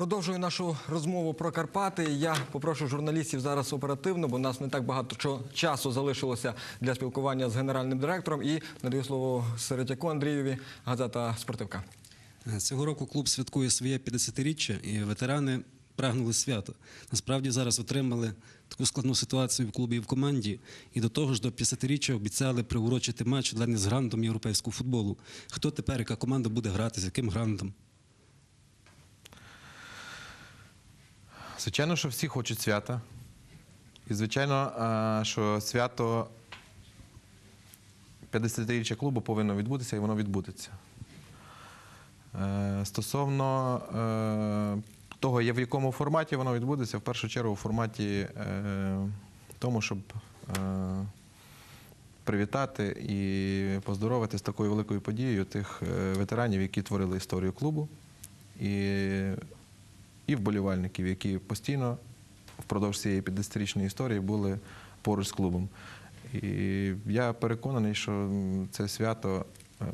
Продовжую нашу розмову про Карпати. Я попрошу журналістів зараз оперативно, бо у нас не так багато часу залишилося для спілкування з генеральним директором. І надаю слово Серетяку Андрієві, газета Спортивка. Цього року клуб святкує своє 50-річчя, і ветерани прагнули свято. Насправді зараз отримали таку складну ситуацію в клубі і в команді, і до того ж до 50-річчя обіцяли приурочити матч ледь не з грандом європейського футболу. Хто тепер, яка команда буде грати, з яким грандом? Звичайно, що всі хочуть свята. І, звичайно, що свято 50-річчя клубу повинно відбутися, і воно відбудеться. Е, Стосовно е, того, в якому форматі воно відбудеться, в першу чергу у форматі е, тому, щоб е, привітати і поздоровити з такою великою подією тих е, ветеранів, які творили історію клубу, і, і вболівальників, які постійно впродовж цієї 50-річної історії були поруч з клубом. І я переконаний, що це свято, е,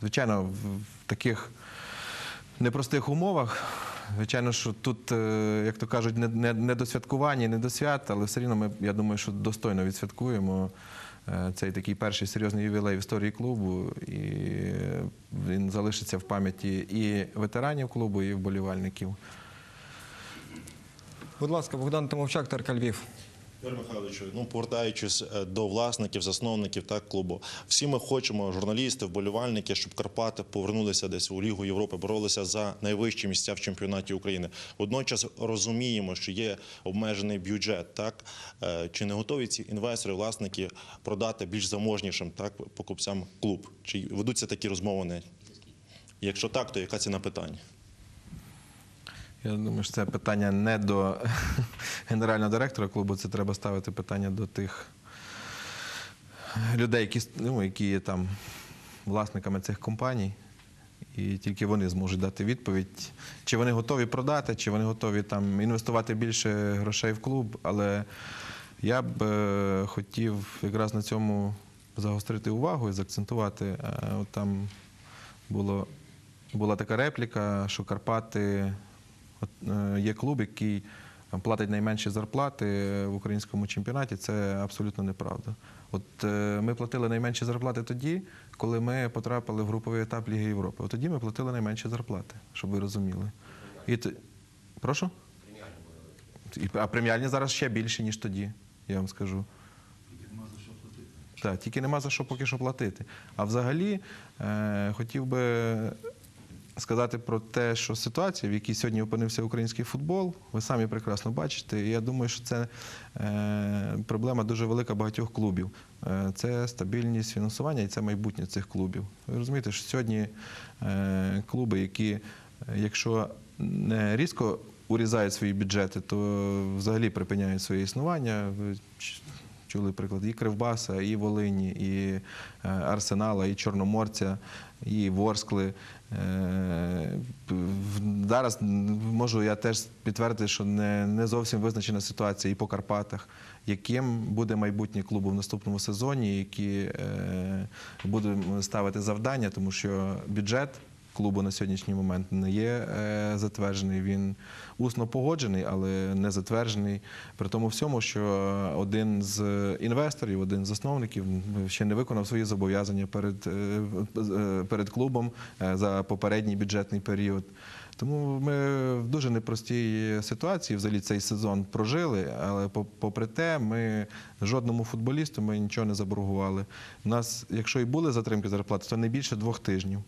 звичайно, в таких непростих умовах. Звичайно, що тут, е, як то кажуть, не до святкування, не до свят, але все рівно ми, я думаю, що достойно відсвяткуємо е, цей такий перший серйозний ювілей в історії клубу. І він залишиться в пам'яті і ветеранів клубу, і вболівальників. Будь ласка, Богдан Тимовчак, Терка Львів. Ігор Михайлович, ну повертаючись е, до власників, засновників так клубу, всі ми хочемо, журналісти, вболівальники, щоб Карпати повернулися десь у Лігу Європи, боролися за найвищі місця в чемпіонаті України. Водночас розуміємо, що є обмежений бюджет. Так Е, чи не готові ці інвестори, власники продати більш заможнішим так покупцям клуб? Чи ведуться такі розмови? Якщо так, то яка ціна питання? Я думаю, що це питання не до генерального директора клубу, це треба ставити питання до тих людей, які, ну, які є там власниками цих компаній. І тільки вони зможуть дати відповідь, чи вони готові продати, чи вони готові там інвестувати більше грошей в клуб. Але я б е, хотів якраз на цьому загострити увагу і заакцентувати. Е, от там було, була така репліка, що Карпати є клуб, який платить найменші зарплати в українському чемпіонаті. Це абсолютно неправда. От е, ми платили найменші зарплати тоді, коли ми потрапили в груповий етап Ліги Європи. От тоді ми платили найменші зарплати, щоб ви розуміли. І. Прошу? А преміальні зараз ще більші, ніж тоді, я вам скажу. Так, тільки нема за що поки що платити. А взагалі е, хотів би сказати про те, що ситуація, в якій сьогодні опинився український футбол, ви самі прекрасно бачите. І я думаю, що це е, проблема дуже велика багатьох клубів. Е, це стабільність фінансування і це майбутнє цих клубів. Ви розумієте, що сьогодні е, клуби, які, якщо не різко урізають свої бюджети, то взагалі припиняють своє існування. Чули приклад і Кривбаса, і Волині, і е, Арсенала, і Чорноморця, і Ворскли. Е, Зараз можу я теж підтвердити, що не, не зовсім визначена ситуація і по Карпатах, яким буде майбутнє клубу в наступному сезоні, які е, будемо ставити завдання, тому що бюджет клубу на сьогоднішній момент не є е, затверджений. Він усно погоджений, але не затверджений. При тому всьому, що один з інвесторів, один з засновників ще не виконав свої зобов'язання перед, е, е, перед клубом за попередній бюджетний період. Тому ми в дуже непростій ситуації взагалі цей сезон прожили, але попри те, ми жодному футболісту ми нічого не заборгували. У нас, якщо і були затримки зарплати, то не більше двох тижнів.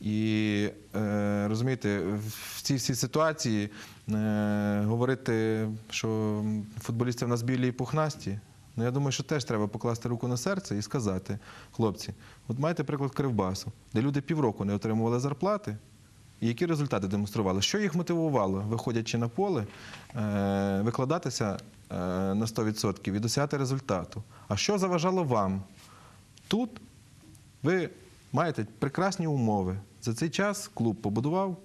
І е, розумієте, в цій всій ситуації е, говорити, що футболісти в нас білі і пухнасті. Ну я думаю, що теж треба покласти руку на серце і сказати, хлопці, от маєте приклад Кривбасу, де люди півроку не отримували зарплати. І які результати демонстрували? Що їх мотивувало, виходячи на поле, е, викладатися на 100% і досягати результату? А що заважало вам? Тут ви маєте прекрасні умови. За цей час клуб побудував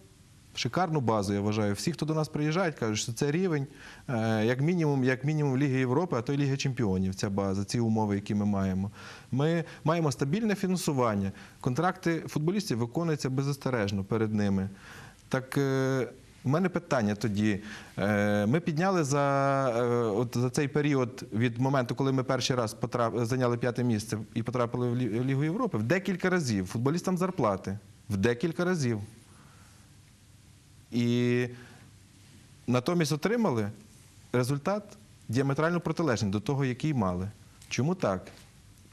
шикарну базу, я вважаю. Всі, хто до нас приїжджають, кажуть, що це рівень, е, як мінімум, як мінімум Ліги Європи, а то й Ліги Чемпіонів. Ця база, ці умови, які ми маємо. Ми маємо стабільне фінансування. Контракти футболістів виконуються беззастережно перед ними. Так е, У мене питання тоді. Е, Ми підняли за, е, от за цей період від моменту, коли ми перший раз потрап... зайняли п'яте місце і потрапили в Лігу Європи, в декілька разів футболістам зарплати. В декілька разів. І натомість отримали результат діаметрально протилежний до того, який мали. Чому так?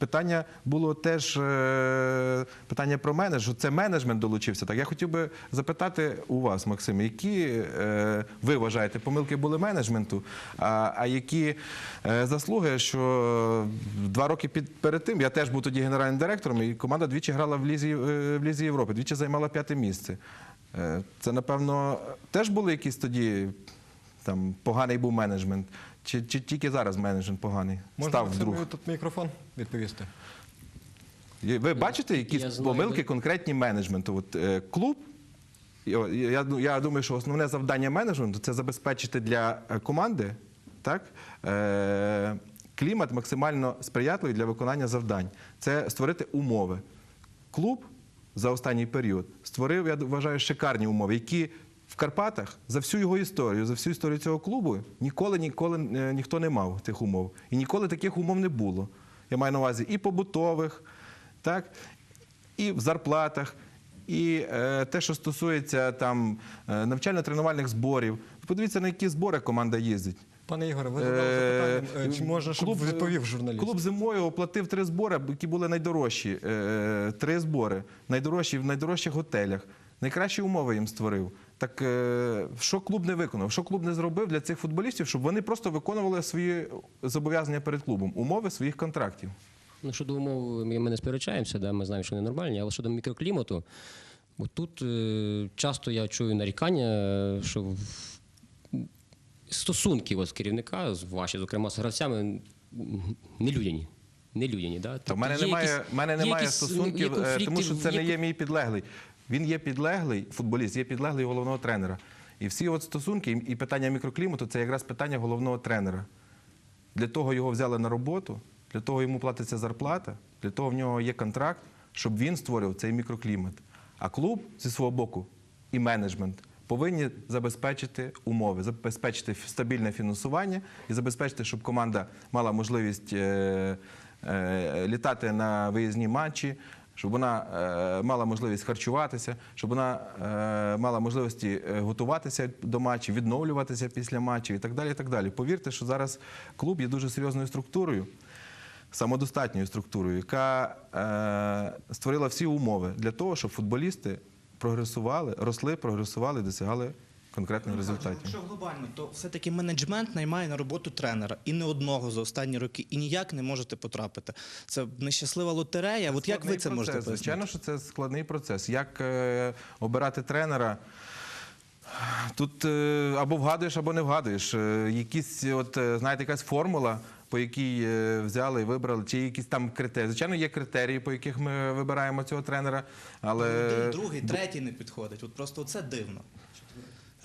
Питання було теж е, питання про менеджмент. Це менеджмент долучився. Так я хотів би запитати у вас, Максим, які е, ви вважаєте помилки були менеджменту, а, які е, заслуги, що два роки під, перед тим я теж був тоді генеральним директором, і команда двічі грала в лізі, в лізі Європи, двічі займала п'яте місце. Це, напевно, теж були якісь тоді там поганий був менеджмент. Чи, чи тільки зараз менеджмент поганий? Можна Став вдруг. тут мікрофон відповісти? Ви бачите якісь Я знаю, помилки ви- конкретні менеджменту? От, е, клуб, я, я, я думаю, що основне завдання менеджменту це забезпечити для е, команди так, е, клімат максимально сприятливий для виконання завдань. Це створити умови. Клуб за останній період створив, я вважаю, шикарні умови, які в Карпатах за всю його історію, за всю історію цього клубу ніколи ніколи е, ніхто не мав тих умов. І ніколи таких умов не було. Я маю на увазі і побутових, так, і в зарплатах, і е, те, що стосується там е, навчально-тренувальних зборів. Подивіться, на які збори команда їздить. Пане Ігоре, ви задали Е, запитання, е, чи можна, щоб клуб, відповів журналіст? Клуб зимою оплатив три збори, які були найдорожчі. Е, Три збори, найдорожчі в найдорожчих готелях. Найкращі умови їм створив. Так е, що клуб не виконав? Що клуб не зробив для цих футболістів, щоб вони просто виконували свої зобов'язання перед клубом, умови своїх контрактів? Ну, щодо умов, ми, ми не сперечаємося, да, ми знаємо, що вони нормальні, але щодо мікроклімату, бо тут е, часто я чую нарікання, е, що стосунки от, керівника, з- ваші, зокрема, з гравцями, м, нелюдяні. Нелюдяні, да? Та в мене Тобто немає, якісь- мене немає якісь, стосунків, е, тому що це є не є мій підлеглий. Він є підлеглий футболіст, є підлеглий головного тренера. І всі от стосунки і питання мікроклімату це якраз питання головного тренера. Для того його взяли на роботу, для того йому платиться зарплата, для того в нього є контракт, щоб він створив цей мікроклімат. А клуб зі свого боку і менеджмент повинні забезпечити умови, забезпечити стабільне фінансування і забезпечити, щоб команда мала можливість е, е, літати на виїзні матчі. Щоб вона е, мала можливість харчуватися, щоб вона е, мала можливості е, готуватися до матчів, відновлюватися після матчів і так далі. І так далі. Повірте, що зараз клуб є дуже серйозною структурою, самодостатньою структурою, яка створила всі умови для того, щоб футболісти прогресували, росли, прогресували, досягали конкретних результатів. Якщо глобально, то все-таки менеджмент наймає на роботу тренера і не одного за останні роки, і ніяк не можете потрапити. Це нещаслива лотерея. От як ви це можете пояснити? Звичайно, що це складний процес. Як е, обирати тренера? Тут е, або вгадуєш, або не вгадуєш. Е, якісь, от, е, знаєте, якась формула, по якій е, взяли і вибрали, чи якісь там критерії. Звичайно, є критерії, по яких ми вибираємо цього тренера, але Один, другий, третій не підходить. От просто це дивно.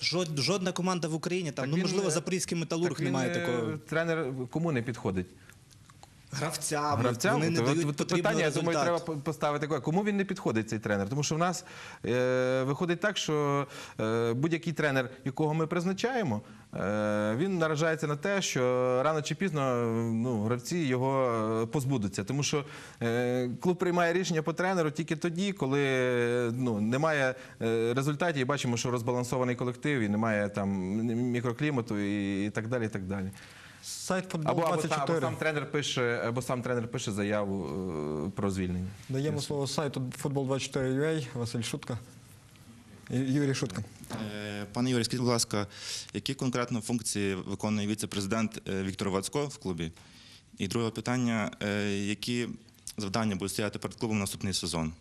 Жод, жодна команда в Україні, там, Так ну він, можливо, е, Запорізький металург так не він, має е, такого Тренер кому не підходить? Гравцям, Гравцям? Вони не дають потрібного питання, я думаю, треба поставити. Кому він не підходить цей тренер? Тому що в нас е, виходить так, що е, будь-який тренер, якого ми призначаємо, він наражається на те, що рано чи пізно ну, гравці його е, позбудуться. Тому що е, клуб приймає рішення по тренеру тільки тоді, коли е, ну, немає е, результатів, і бачимо, що розбалансований колектив, і немає там мікроклімату і, і так далі. І так далі. Сайт футбол Або, або, сам, 24. або сам тренер пише, або сам тренер пише заяву е, про звільнення. Даємо слово сайту футбол24.ua, Василь Шутка. Юрій Шутка. Е, Пане Юрій, скажіть, будь ласка, які конкретно функції виконує віце-президент е, Віктор Вацько в клубі? І друге питання: е, які завдання будуть стояти перед клубом наступний сезон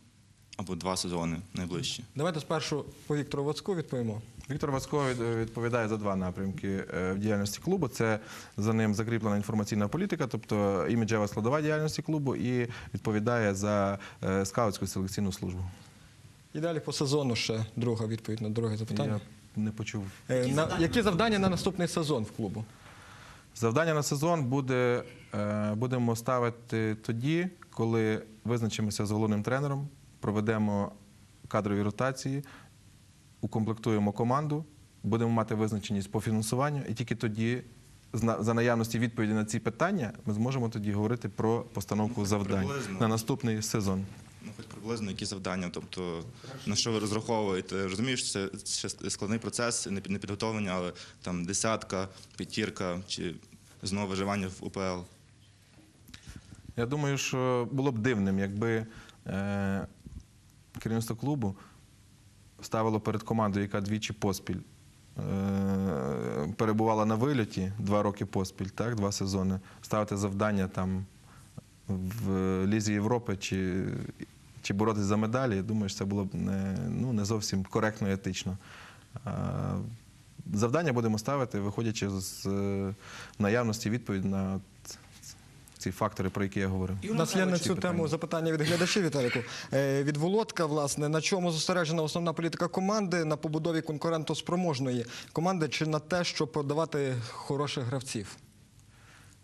або два сезони найближчі? Давайте спершу по Віктору Вацьку відповімо. Віктор Вацько відповідає за два напрямки в діяльності клубу. Це за ним закріплена інформаційна політика, тобто іміджева складова діяльності клубу, і відповідає за скаутську селекційну службу. І далі по сезону ще друга відповідь на друге запитання. Я не почув. Е, на, які завдання на наступний сезон в клубу? Завдання на сезон буде, е, будемо ставити тоді, коли визначимося з головним тренером, проведемо кадрові ротації, укомплектуємо команду, будемо мати визначеність по фінансуванню, і тільки тоді, зна- за наявності відповіді на ці питання, ми зможемо тоді говорити про постановку завдань приблизно. на наступний сезон. Приблизно які завдання, тобто на що ви розраховуєте? Розумію, що це складний процес, не підготовлення, але там десятка, п'ятірка чи знову виживання в УПЛ. Я думаю, що було б дивним, якби е, керівництво клубу ставило перед командою, яка двічі поспіль е, перебувала на вильоті два роки поспіль, так, два сезони, ставити завдання там в Лізі Європи чи, чи боротися за медалі. Я думаю, що це було б не, ну, не зовсім коректно і етично. Завдання будемо ставити, виходячи з е, наявності відповіді на ці фактори, про які я говорив. У нас є на цю питання. тему запитання від глядачів, Віталіку. Е, Від Володка, власне, на чому зосереджена основна політика команди на побудові конкурентоспроможної команди чи на те, щоб продавати хороших гравців?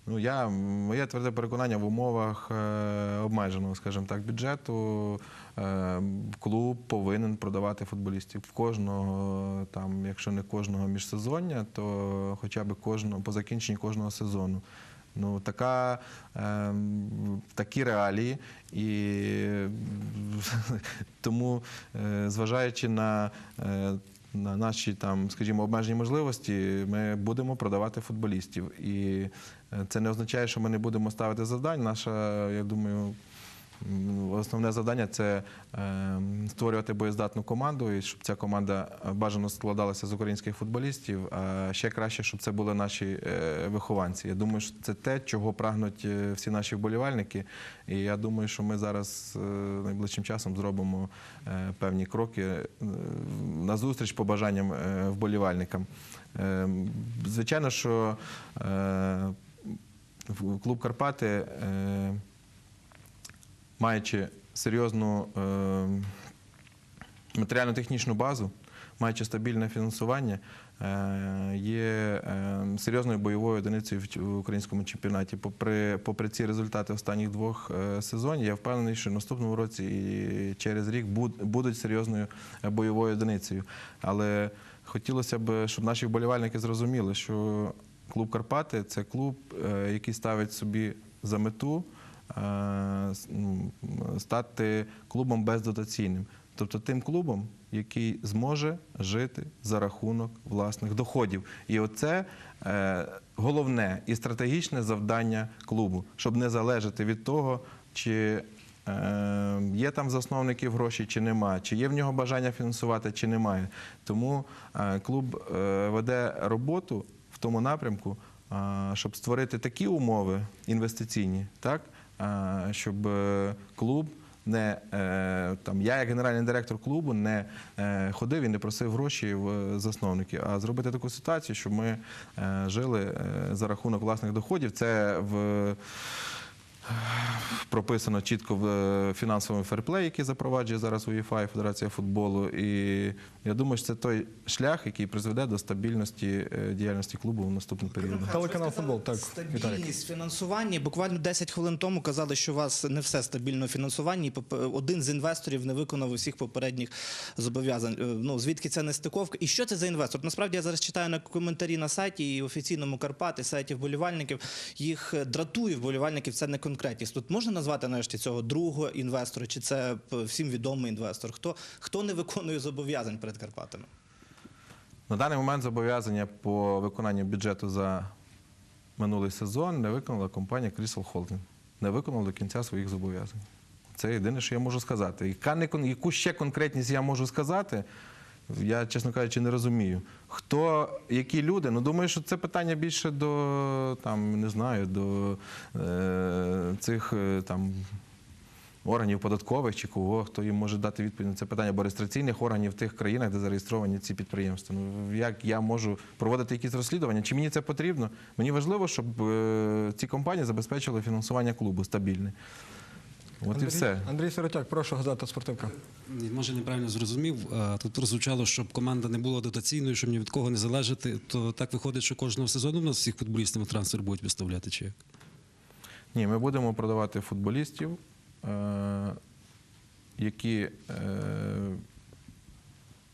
Ну, я, моє тверде переконання в умовах е, обмеженого, скажімо так, бюджету. Е, клуб повинен продавати футболістів. В кожного, там, якщо не кожного міжсезоння, то хоча б кожного, по закінченні кожного сезону. Ну, така, е, такі реалії. І тому, е, зважаючи на, е, на наші там, скажімо, обмежені можливості, ми будемо продавати футболістів. І е, це не означає, що ми не будемо ставити завдань. Наша, я думаю, основне завдання це е, створювати боєздатну команду, і щоб ця команда е, бажано складалася з українських футболістів. А ще краще, щоб це були наші е, вихованці. Я думаю, що це те, чого прагнуть е, всі наші вболівальники. І я думаю, що ми зараз найближчим часом зробимо певні кроки е, назустріч побажанням вболівальникам. Е, Звичайно, що клуб Карпати, маючи серйозну е, матеріально-технічну базу, маючи стабільне фінансування, е, є е, серйозною бойовою одиницею в українському чемпіонаті. Попри, попри ці результати останніх двох сезонів, я впевнений, що в наступному році і через рік будуть серйозною бойовою одиницею. Але хотілося б, щоб наші вболівальники зрозуміли, що клуб Карпати це клуб, який ставить собі за мету стати клубом бездотаційним. Тобто тим клубом, який зможе жити за рахунок власних доходів. І оце е, головне і стратегічне завдання клубу, щоб не залежати від того, чи е, є там засновників гроші, чи немає, чи є в нього бажання фінансувати, чи немає. Тому е, клуб е, веде роботу в тому напрямку, е, щоб створити такі умови інвестиційні, так, е, щоб е, клуб не е, там я, як генеральний директор клубу, не е, ходив і не просив гроші в засновників, а зробити таку ситуацію, щоб ми е, жили е, за рахунок власних доходів. Це в прописано чітко в е, фінансовому ферплей, який запроваджує зараз УЄФА і Федерація футболу. І я думаю, що це той шлях, який призведе до стабільності е, діяльності клубу в наступний період. Телеканал «Футбол», так, Стабільність фінансування. Буквально 10 хвилин тому казали, що у вас не все стабільно в фінансуванні. і поп- Один з інвесторів не виконав усіх попередніх зобов'язань. Е, Ну звідки ця нестиковка? І що це за інвестор? Насправді я зараз читаю на коментарі на сайті і офіційному Карпати, сайті вболівальників. Їх е, дратує вболівальників. Це не конкретність. Тут можна назвати нарешті цього другого інвестора, чи це всім відомий інвестор? Хто хто не виконує зобов'язань перед Карпатами? На даний момент зобов'язання по виконанню бюджету за минулий сезон не виконала компанія Crystal Holding. Не виконала до кінця своїх зобов'язань. Це єдине, що я можу сказати. Яка не яку ще конкретність я можу сказати, я, чесно кажучи, не розумію. Хто, які люди? Ну, думаю, що це питання більше до там, не знаю, до е, цих е, там. Органів податкових чи кого, хто їм може дати відповідь на це питання, або реєстраційних органів в тих країнах, де зареєстровані ці підприємства. Ну як я можу проводити якісь розслідування? Чи мені це потрібно? Мені важливо, щоб е, ці компанії забезпечили фінансування клубу стабільне. От Андрій, і все. Андрій Сиротяк, прошу газета спортивка. Ні, Може, неправильно зрозумів. Тут прозвучало, щоб команда не була дотаційною, щоб ні від кого не залежати. То так виходить, що кожного сезону у нас всіх футболістів на трансфер будуть виставляти чи як? Ні, ми будемо продавати футболістів, е, які, е,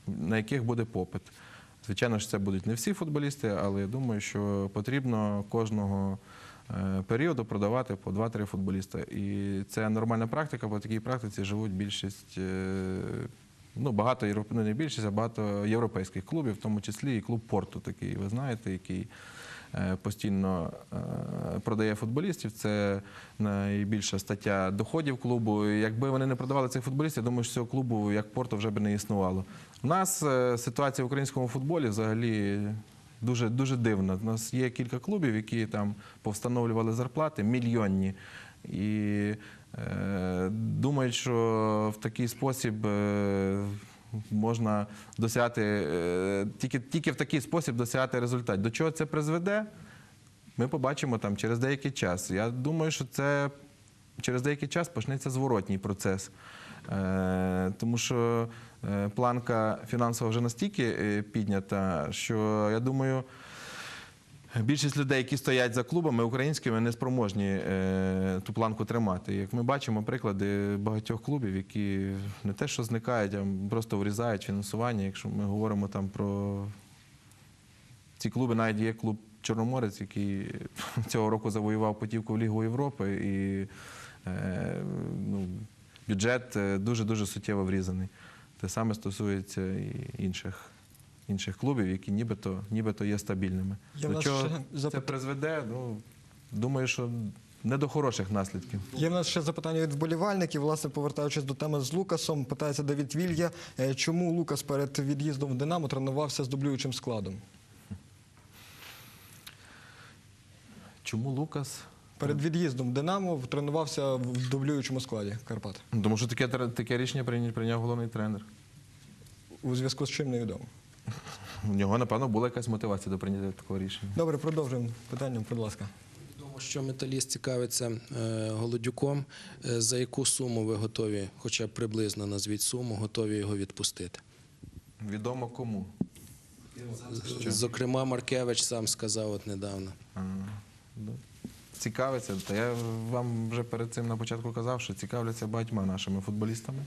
на яких буде попит. Звичайно ж, це будуть не всі футболісти, але я думаю, що потрібно кожного е, періоду продавати по 2-3 футболіста. І це нормальна практика, по такій практиці живуть більшість, е, ну багато ну, не більшість, а багато європейських клубів, в тому числі і клуб Порту, такий, ви знаєте, який е, постійно е, продає футболістів. Це найбільша стаття доходів клубу. Якби вони не продавали цих футболістів, я думаю, що цього клубу як Порту вже б не існувало. У нас е, ситуація в українському футболі взагалі. Дуже дуже дивна. У нас є кілька клубів, які там повстановлювали зарплати мільйонні, і е, думають, що в такий спосіб е, можна досягати е, тільки, тільки в такий спосіб досягати результат. До чого це призведе? Ми побачимо там через деякий час. Я думаю, що це через деякий час почнеться зворотній процес. Е, тому що е, планка фінансова вже настільки е, піднята, що я думаю. Більшість людей, які стоять за клубами українськими, не спроможні е, ту планку тримати. Як ми бачимо приклади багатьох клубів, які не те, що зникають, а просто врізають фінансування. Якщо ми говоримо там про ці клуби, навіть є клуб Чорноморець, який цього року завоював путівку в Лігу Європи, і е, ну, бюджет дуже дуже суттєво врізаний. Те саме стосується і інших. Інших клубів, які нібито, нібито є стабільними. Я до чого запит- це призведе? Ну, думаю, що не до хороших наслідків. Є в нас ще запитання від вболівальників. Власне, повертаючись до теми з Лукасом, питається Давід Вілья, е, чому Лукас перед від'їздом в Динамо тренувався з дублюючим складом? Чому Лукас? Перед від'їздом Динамо тренувався в дублюючому складі Карпат. Ну, Тому що таке, таке рішення прийняв, прийняв головний тренер. У зв'язку з чим невідомо. У нього, напевно, була якась мотивація до прийняття такого рішення. Добре, продовжуємо питанням, будь ласка. Відомо, що металіст цікавиться е, Голодюком. Е, За яку суму ви готові, хоча б приблизно назвіть суму, готові його відпустити? Відомо кому. Зокрема, Маркевич сам сказав от недавно. А, ну, Цікавиться. Та я вам вже перед цим на початку казав, що цікавляться багатьма нашими футболістами.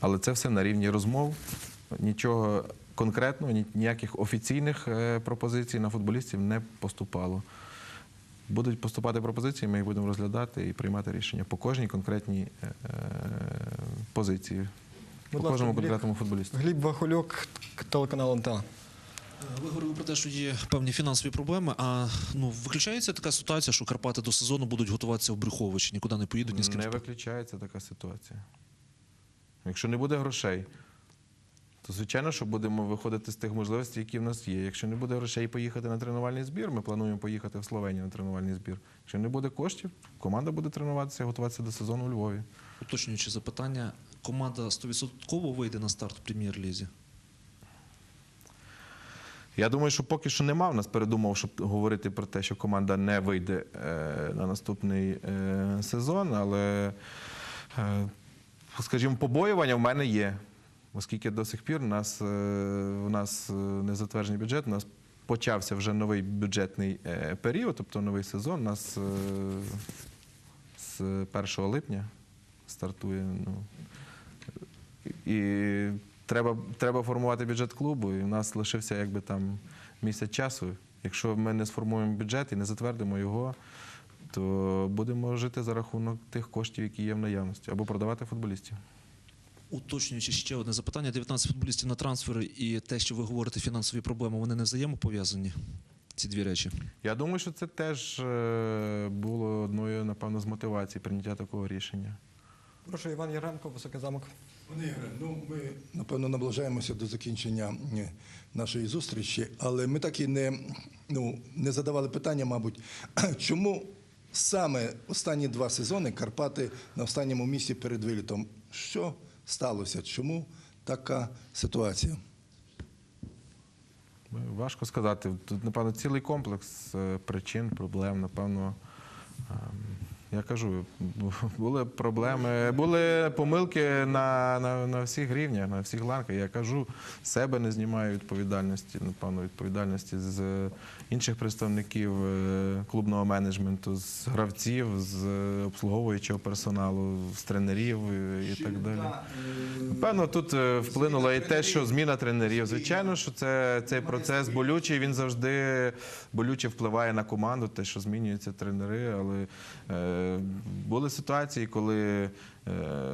Але це все на рівні розмов. Нічого конкретного, ніяких офіційних е, пропозицій на футболістів не поступало. Будуть поступати пропозиції, ми їх будемо розглядати і приймати рішення по кожній конкретній е, е, позиції, Будь по кожному Гліб. конкретному футболісту. Гліб Вахольок, телеканал НТА. Ви говорили про те, що є певні фінансові проблеми. А ну виключається така ситуація, що Карпати до сезону будуть готуватися в Брюховичі, нікуди не поїдуть ні з ким. Не виключається така ситуація. Якщо не буде грошей, то звичайно, що будемо виходити з тих можливостей, які в нас є. Якщо не буде грошей поїхати на тренувальний збір, ми плануємо поїхати в Словенію на тренувальний збір. Якщо не буде коштів, команда буде тренуватися, готуватися до сезону у Львові. Уточнюючи запитання, команда 100% вийде на старт в прем'єр-лізі. Я думаю, що поки що нема в нас передумав, щоб говорити про те, що команда не вийде е, на наступний е, сезон, але, е, скажімо, побоювання в мене є. Оскільки до сих пір у нас, у нас не затверджений бюджет, у нас почався вже новий бюджетний період, тобто новий сезон. У нас з 1 липня стартує. Ну, і треба, треба формувати бюджет клубу, і в нас лишився якби там місяць часу. Якщо ми не сформуємо бюджет і не затвердимо його, то будемо жити за рахунок тих коштів, які є в наявності, або продавати футболістів. Уточнюючи ще одне запитання: 19 футболістів на трансфери і те, що ви говорите, фінансові проблеми, вони не взаємопов'язані. Ці дві речі. Я думаю, що це теж е, було одною, напевно, з мотивацій прийняття такого рішення. Прошу Іван Яремко, Високий замок. Пане Ігоре, ну ми напевно наближаємося до закінчення е, нашої зустрічі, але ми так і не, ну, не задавали питання, мабуть, чому саме останні два сезони Карпати на останньому місці перед вилітом? Що сталося? Чому така ситуація? Важко сказати. Тут, напевно, цілий комплекс е, причин, проблем, напевно. Я кажу, були проблеми, були помилки на, на, на всіх рівнях, на всіх ланках. Я кажу, себе не знімаю відповідальності, напевно, відповідальності з інших представників е, клубного менеджменту, з гравців, з обслуговуючого персоналу, з тренерів е, і так далі. Певно, тут е, вплинуло і те, що зміна тренерів. Звичайно, що це цей процес болючий. Він завжди болюче впливає на команду, те, що змінюються тренери. Але були ситуації, коли е,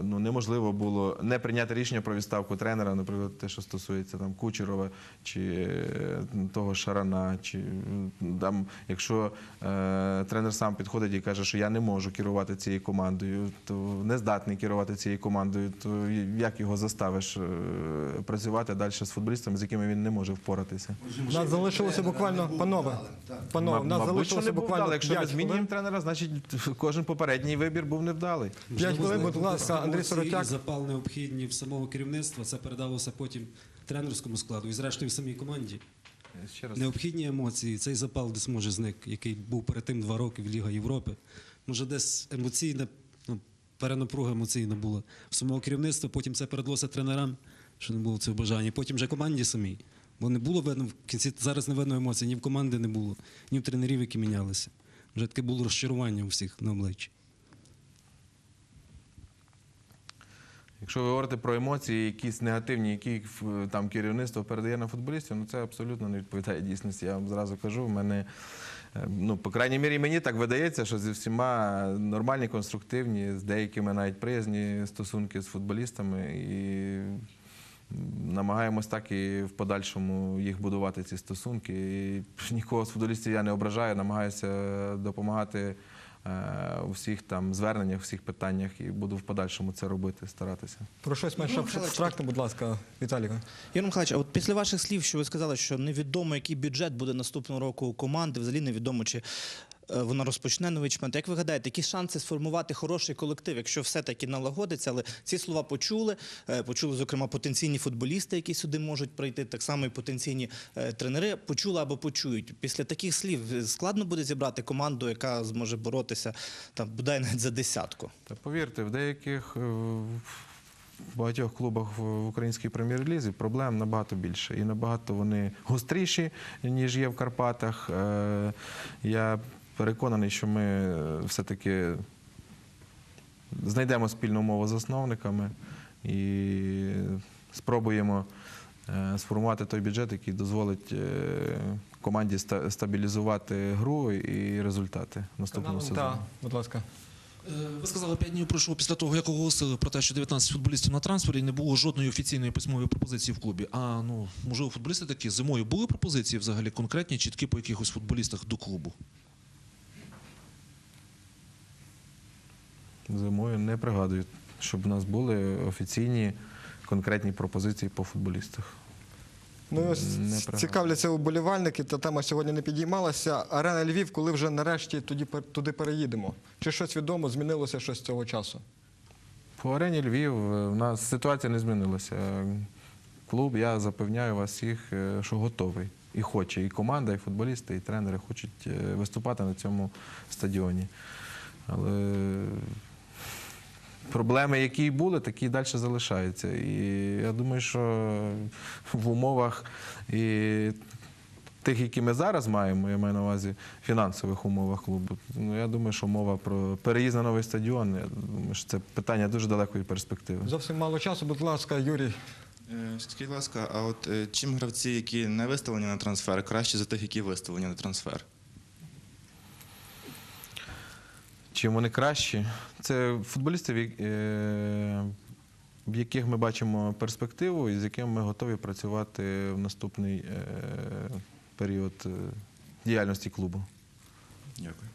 ну, неможливо було не прийняти рішення про відставку тренера, наприклад, те, що стосується там Кучерова чи е, того Шарана, чи там, якщо е, тренер сам підходить і каже, що я не можу керувати цією командою, то не здатний керувати цією командою, то як його заставиш е, працювати далі з футболістами, з якими він не може впоратися? У нас залишилося буквально, панове, панове, у нас Мабуть, що залишилося не буквально. Якщо ми 5 змінюємо тренера, значить кожен попередній вибір був невдалий. П'ять хвилин, ласка, Андрій Соротяк. і запал необхідні в самого керівництва. Це передалося потім тренерському складу і, зрештою, в самій команді. Ще раз. Необхідні емоції. Цей запал десь може зник, який був перед тим два роки в Ліга Європи. Може, десь емоційна, ну, перенапруга емоційна була в самого керівництва, потім це передалося тренерам, що не було цього бажання. Потім вже команді самій. Бо не було видно в кінці зараз не видно емоцій, ні в команди не було, ні в тренерів, які мінялися. Вже таке було розчарування у всіх на обличчі. Якщо ви говорите про емоції, якісь негативні, які там керівництво передає на футболістів, ну це абсолютно не відповідає дійсності. Я вам зразу кажу, в мене, е, ну, по крайній мірі, мені так видається, що зі всіма нормальні, конструктивні, з деякими навіть приязні стосунки з футболістами. І намагаємось так і в подальшому їх будувати, ці стосунки. І нікого з футболістів я не ображаю, намагаюся допомагати у всіх там зверненнях, у всіх питаннях і буду в подальшому це робити, старатися. Про щось менш абстрактне, будь ласка, Віталіка. Юрій Михайлович, а от після ваших слів, що ви сказали, що невідомо, який бюджет буде наступного року у команди, взагалі невідомо, чи е, вона розпочне новий чемпіонат. Як ви гадаєте, які шанси сформувати хороший колектив, якщо все-таки налагодиться? Але ці слова почули, е, почули, зокрема, потенційні футболісти, які сюди можуть прийти, так само і потенційні е, тренери, почули або почують. Після таких слів е, складно буде зібрати команду, яка зможе боротися там, бодай навіть за десятку. Та повірте, в деяких е, в багатьох клубах в українській прем'єр-лізі проблем набагато більше. І набагато вони гостріші, ніж є в Карпатах. Е, Я переконаний, що ми е, все-таки знайдемо спільну мову з засновниками і спробуємо е, сформувати той бюджет, який дозволить е, команді стабілізувати гру і результати наступного сезону. Так, будь ласка. Ви сказали, 5 днів пройшло після того, як оголосили про те, що 19 футболістів на трансфері, і не було жодної офіційної письмової пропозиції в клубі. А ну можливо, футболісти такі зимою були пропозиції взагалі конкретні, чіткі по якихось футболістах до клубу. Зимою не пригадую, щоб у нас були офіційні конкретні пропозиції по футболістах. Ну, ось Не цікавляться уболівальники, та тема сьогодні не підіймалася. Арена Львів, коли вже нарешті туди, туди переїдемо? Чи щось відомо, змінилося щось з цього часу? По арені Львів е, в нас ситуація не змінилася. Клуб, я запевняю вас всіх, е, що готовий. І хоче. І команда, і футболісти, і тренери хочуть е, виступати на цьому стадіоні. Але проблеми, які й були, такі і далі залишаються. І я думаю, що в умовах і тих, які ми зараз маємо, я маю на увазі фінансових умовах клубу. Ну я думаю, що мова про переїзд на новий стадіон. Я думаю, що це питання дуже далекої перспективи. Зовсім мало часу, будь ласка, Юрій. Е, Скажіть, будь ласка, а от е, чим гравці, які не виставлені на трансфер, краще за тих, які виставлені на трансфер? Чим вони кращі? Це футболісти, е, в яких ми бачимо перспективу і з якими ми готові працювати в наступний е, період е, діяльності клубу. Дякую.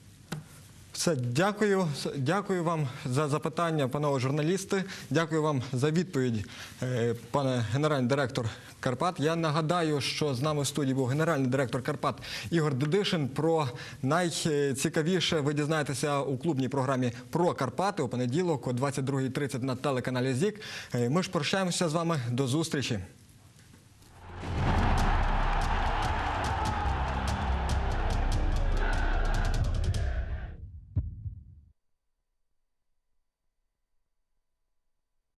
Все, дякую. Дякую вам за запитання, панове журналісти. Дякую вам за відповідь, е, пане генеральний директор Карпат. Я нагадаю, що з нами в студії був генеральний директор Карпат Ігор Дедишин. Про найцікавіше ви дізнаєтеся у клубній програмі про Карпати у понеділок о 22.30 на телеканалі ЗІК. Е, Ми ж прощаємося з вами. До зустрічі.